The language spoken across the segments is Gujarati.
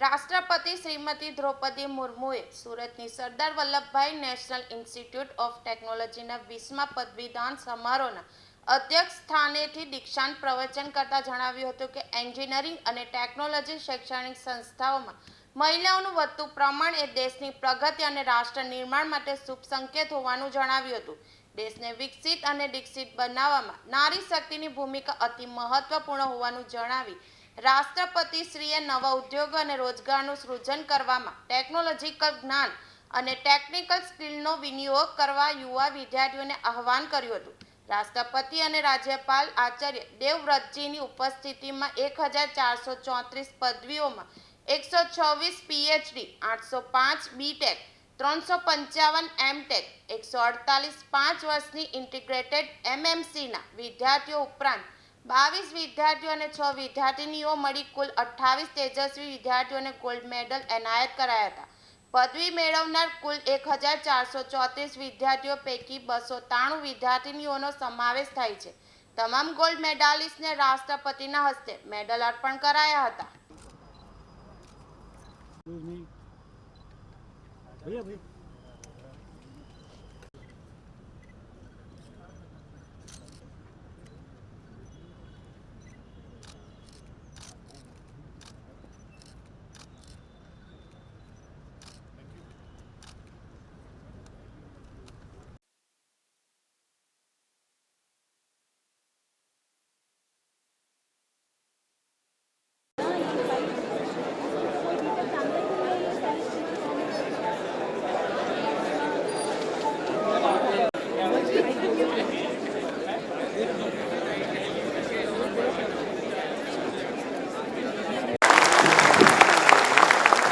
રાષ્ટ્રપતિ શ્રીમતી દ્રૌપદી મુર્મુએ સુરતની Sardar Vallabhbhai national institute of ટેકનોલોજીના વીસમા પદવીદાન સમારોહના અધ્યક્ષ સ્થાનેથી દીક્ષાંત પ્રવચન કરતા જણાવ્યું હતું કે એન્જિનિયરિંગ અને ટેકનોલોજી શૈક્ષણિક સંસ્થાઓમાં મહિલાઓનું વધતું પ્રમાણ એ દેશની પ્રગતિ અને રાષ્ટ્ર નિર્માણ માટે શુભ સંકેત હોવાનું જણાવ્યું હતું. દેશને વિકસિત અને દીક્ષિત બનાવવામાં નારી શક્તિની ભૂમિકા અતિ મહત્વપૂર્ણ હોવાનું જણાવી રાષ્ટ્રપતિ શ્રીએ નવા ઉદ્યોગો અને રોજગારનું સૃજન કરવામાં ટેકનોલોજીકલ જ્ઞાન અને ટેકનિકલ સ્કિલનો વિનિયોગ કરવા યુવા વિદ્યાર્થીઓને આહવાન કર્યું હતું. રાષ્ટ્રપતિ અને રાજ્યપાલ આચાર્ય દેવવ્રતજીની ઉપસ્થિતિમાં એક હજાર ચારસો ચોત્રીસ પદવીઓમાં એકસો છવ્વીસ પીએચડી, આઠસો પાંચ બીટેક ત્રણસો પંચાવન એમટેક એકસો અડતાલીસ પાંચ વર્ષની ઇન્ટિગ્રેટેડ એમએમસીના વિદ્યાર્થીઓ ઉપરાંત બાવીસ વિદ્યાર્થીઓ અને છ વિદ્યાર્થીનીઓ મળી કુલ અઠ્ઠાવીસ તેજસ્વી વિદ્યાર્થીઓને ગોલ્ડ મેડલ એનાયત કરાયા હતા. પદવી મેળવનાર કુલ એક હજાર ચારસો ચોત્રીસ વિદ્યાર્થીઓ પૈકી બસો ત્રાણું વિદ્યાર્થીનીઓનો સમાવેશ થાય છે. તમામ ગોલ્ડ મેડાલિસ્ટને રાષ્ટ્રપતિના હસ્તે મેડલ અર્પણ કરાયા હતા.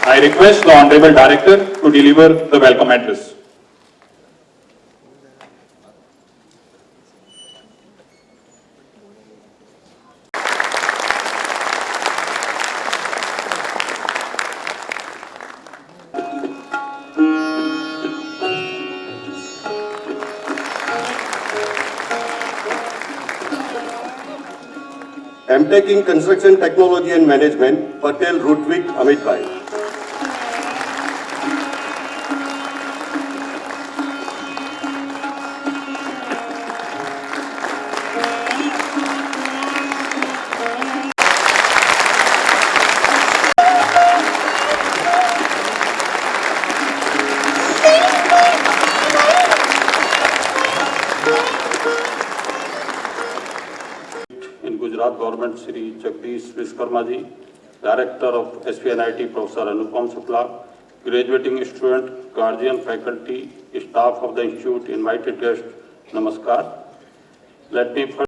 I request the Honorable Director to deliver the welcome address. MTech in Construction Technology and Management, Patel Rudvik Amit Gujarat Government, Shri Jagdish Vishkarma ji, Director of Anupam Shukla, graduating student, guardian, faculty, staff of the institute, invited guests, namaskar. Let me